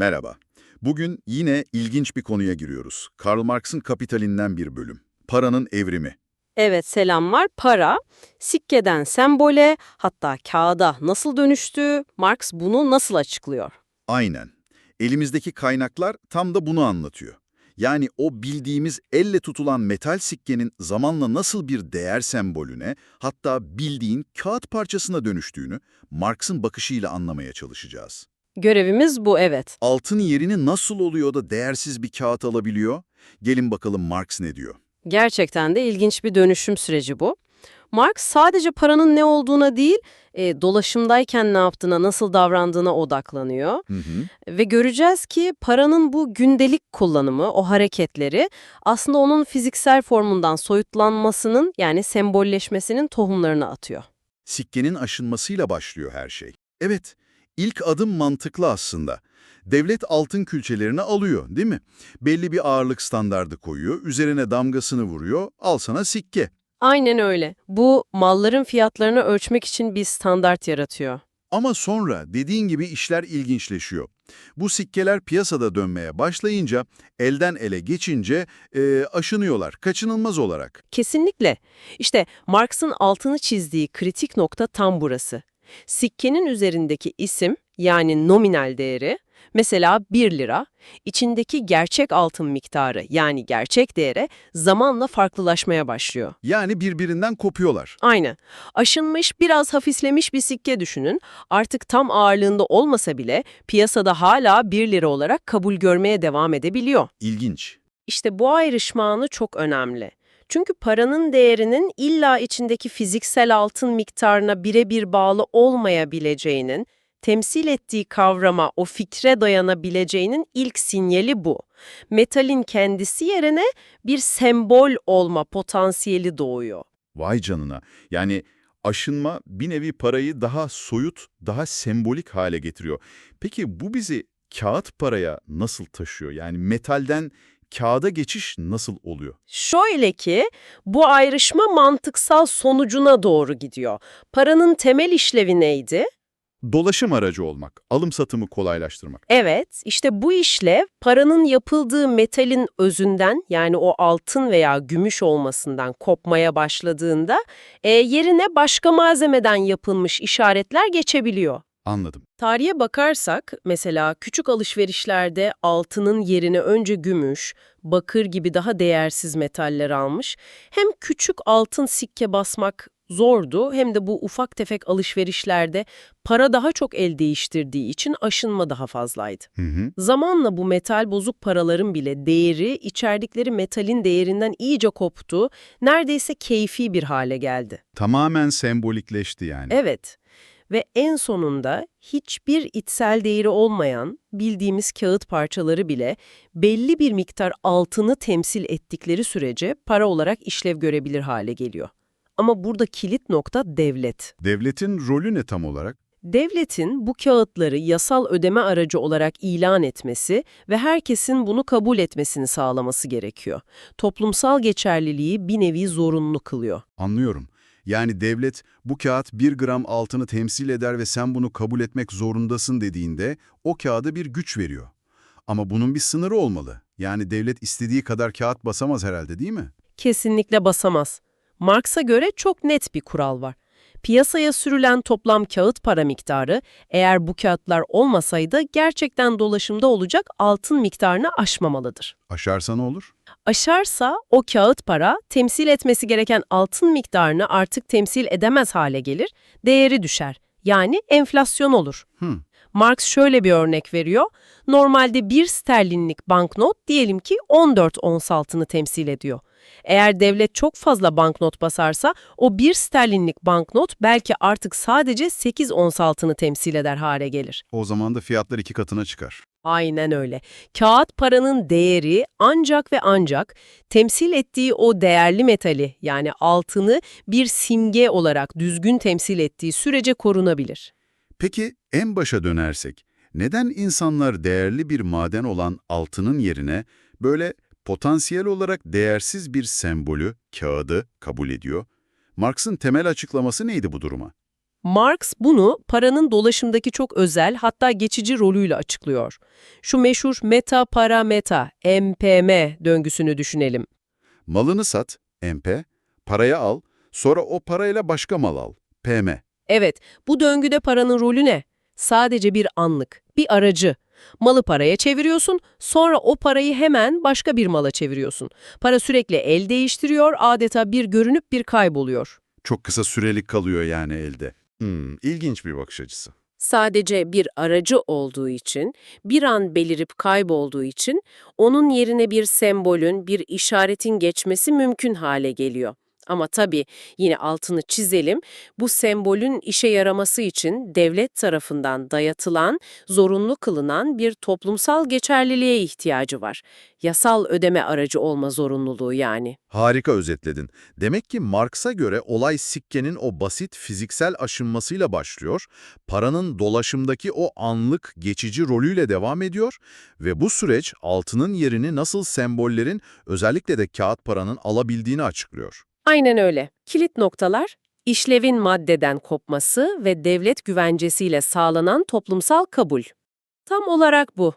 Merhaba. Bugün yine ilginç bir konuya giriyoruz. Karl Marx'ın Kapital'inden bir bölüm. Paranın evrimi. Evet selamlar. Para, sikkeden sembole hatta kağıda nasıl dönüştü, Marx bunu nasıl açıklıyor? Aynen. Elimizdeki kaynaklar tam da bunu anlatıyor. Yani o bildiğimiz elle tutulan metal sikkenin zamanla nasıl bir değer sembolüne, hatta bildiğin kağıt parçasına dönüştüğünü Marx'ın bakışıyla anlamaya çalışacağız. Görevimiz bu evet. Altın yerini nasıl oluyor da değersiz bir kağıt alabiliyor? Gelin bakalım Marx ne diyor? Gerçekten de ilginç bir dönüşüm süreci bu. Marx sadece paranın ne olduğuna değil, e, dolaşımdayken ne yaptığına, nasıl davrandığına odaklanıyor. Hı hı. Ve göreceğiz ki paranın bu gündelik kullanımı, o hareketleri aslında onun fiziksel formundan soyutlanmasının yani sembolleşmesinin tohumlarını atıyor. Sikkenin aşınmasıyla başlıyor her şey. Evet, ilk adım mantıklı aslında. Devlet altın külçelerini alıyor, değil mi? Belli bir ağırlık standardı koyuyor, üzerine damgasını vuruyor, al sana sikke. Aynen öyle. Bu malların fiyatlarını ölçmek için bir standart yaratıyor. Ama sonra dediğin gibi işler ilginçleşiyor. Bu sikkeler piyasada dönmeye başlayınca, elden ele geçince e, aşınıyorlar, kaçınılmaz olarak. Kesinlikle. İşte Marx'ın altını çizdiği kritik nokta tam burası. Sikkenin üzerindeki isim yani nominal değeri mesela 1 lira, içindeki gerçek altın miktarı yani gerçek değere zamanla farklılaşmaya başlıyor. Yani birbirinden kopuyorlar. Aynı. Aşınmış, biraz hafiflemiş bir sikke düşünün. Artık tam ağırlığında olmasa bile piyasada hala 1 lira olarak kabul görmeye devam edebiliyor. İlginç. İşte bu ayrışma anı çok önemli. Çünkü paranın değerinin illa içindeki fiziksel altın miktarına birebir bağlı olmayabileceğinin, temsil ettiği kavrama, o fikre dayanabileceğinin ilk sinyali bu. Metalin kendisi yerine bir sembol olma potansiyeli doğuyor. Vay canına. Yani aşınma bir nevi parayı daha soyut, daha sembolik hale getiriyor. Peki bu bizi kağıt paraya nasıl taşıyor? Yani metalden kağıda geçiş nasıl oluyor? Şöyle ki, bu ayrışma mantıksal sonucuna doğru gidiyor. Paranın temel işlevi neydi? Dolaşım aracı olmak, alım satımı kolaylaştırmak. Evet, işte bu işlev paranın yapıldığı metalin özünden yani o altın veya gümüş olmasından kopmaya başladığında e, yerine başka malzemeden yapılmış işaretler geçebiliyor. Anladım. Tarihe bakarsak mesela küçük alışverişlerde altının yerine önce gümüş, bakır gibi daha değersiz metaller almış. Hem küçük altın sikke basmak zordu hem de bu ufak tefek alışverişlerde para daha çok el değiştirdiği için aşınma daha fazlaydı. Hı hı. Zamanla bu metal bozuk paraların bile değeri içerdikleri metalin değerinden iyice koptu, neredeyse keyfi bir hale geldi. Tamamen sembolikleşti yani. Evet ve en sonunda hiçbir içsel değeri olmayan bildiğimiz kağıt parçaları bile belli bir miktar altını temsil ettikleri sürece para olarak işlev görebilir hale geliyor. Ama burada kilit nokta devlet. Devletin rolü ne tam olarak? Devletin bu kağıtları yasal ödeme aracı olarak ilan etmesi ve herkesin bunu kabul etmesini sağlaması gerekiyor. Toplumsal geçerliliği bir nevi zorunlu kılıyor. Anlıyorum. Yani devlet bu kağıt bir gram altını temsil eder ve sen bunu kabul etmek zorundasın dediğinde o kağıda bir güç veriyor. Ama bunun bir sınırı olmalı. Yani devlet istediği kadar kağıt basamaz herhalde değil mi? Kesinlikle basamaz. Marx'a göre çok net bir kural var. Piyasaya sürülen toplam kağıt para miktarı eğer bu kağıtlar olmasaydı gerçekten dolaşımda olacak altın miktarını aşmamalıdır. Aşarsa ne olur? Aşarsa o kağıt para temsil etmesi gereken altın miktarını artık temsil edemez hale gelir, değeri düşer. Yani enflasyon olur. Hı. Marx şöyle bir örnek veriyor. Normalde 1 sterlinlik banknot diyelim ki 14 ons altını temsil ediyor. Eğer devlet çok fazla banknot basarsa o 1 sterlinlik banknot belki artık sadece 8 ons altını temsil eder hale gelir. O zaman da fiyatlar iki katına çıkar. Aynen öyle. Kağıt paranın değeri ancak ve ancak temsil ettiği o değerli metali yani altını bir simge olarak düzgün temsil ettiği sürece korunabilir. Peki en başa dönersek, neden insanlar değerli bir maden olan altının yerine böyle potansiyel olarak değersiz bir sembolü, kağıdı kabul ediyor? Marx'ın temel açıklaması neydi bu duruma? Marx bunu paranın dolaşımdaki çok özel hatta geçici rolüyle açıklıyor. Şu meşhur meta para meta, MPM döngüsünü düşünelim. Malını sat, MP, paraya al, sonra o parayla başka mal al, PM. Evet, bu döngüde paranın rolü ne? Sadece bir anlık, bir aracı. Malı paraya çeviriyorsun, sonra o parayı hemen başka bir mala çeviriyorsun. Para sürekli el değiştiriyor, adeta bir görünüp bir kayboluyor. Çok kısa sürelik kalıyor yani elde. Hmm, ilginç bir bakış açısı. Sadece bir aracı olduğu için, bir an belirip kaybolduğu için onun yerine bir sembolün, bir işaretin geçmesi mümkün hale geliyor. Ama tabii yine altını çizelim, bu sembolün işe yaraması için devlet tarafından dayatılan, zorunlu kılınan bir toplumsal geçerliliğe ihtiyacı var. Yasal ödeme aracı olma zorunluluğu yani. Harika özetledin. Demek ki Marx'a göre olay sikkenin o basit fiziksel aşınmasıyla başlıyor, paranın dolaşımdaki o anlık geçici rolüyle devam ediyor ve bu süreç altının yerini nasıl sembollerin özellikle de kağıt paranın alabildiğini açıklıyor. Aynen öyle. Kilit noktalar, işlevin maddeden kopması ve devlet güvencesiyle sağlanan toplumsal kabul. Tam olarak bu.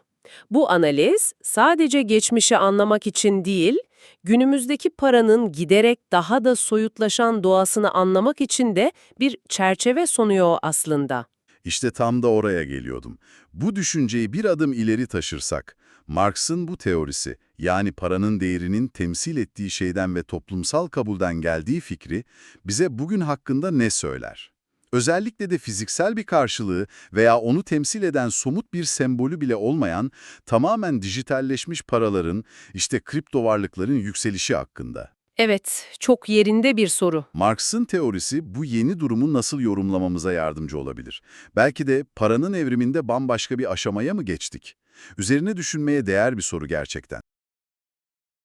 Bu analiz sadece geçmişi anlamak için değil, günümüzdeki paranın giderek daha da soyutlaşan doğasını anlamak için de bir çerçeve sunuyor aslında. İşte tam da oraya geliyordum. Bu düşünceyi bir adım ileri taşırsak, Marx'ın bu teorisi, yani paranın değerinin temsil ettiği şeyden ve toplumsal kabulden geldiği fikri, bize bugün hakkında ne söyler? Özellikle de fiziksel bir karşılığı veya onu temsil eden somut bir sembolü bile olmayan, tamamen dijitalleşmiş paraların, işte kripto varlıkların yükselişi hakkında. Evet, çok yerinde bir soru. Marx'ın teorisi bu yeni durumu nasıl yorumlamamıza yardımcı olabilir. Belki de paranın evriminde bambaşka bir aşamaya mı geçtik? Üzerine düşünmeye değer bir soru gerçekten.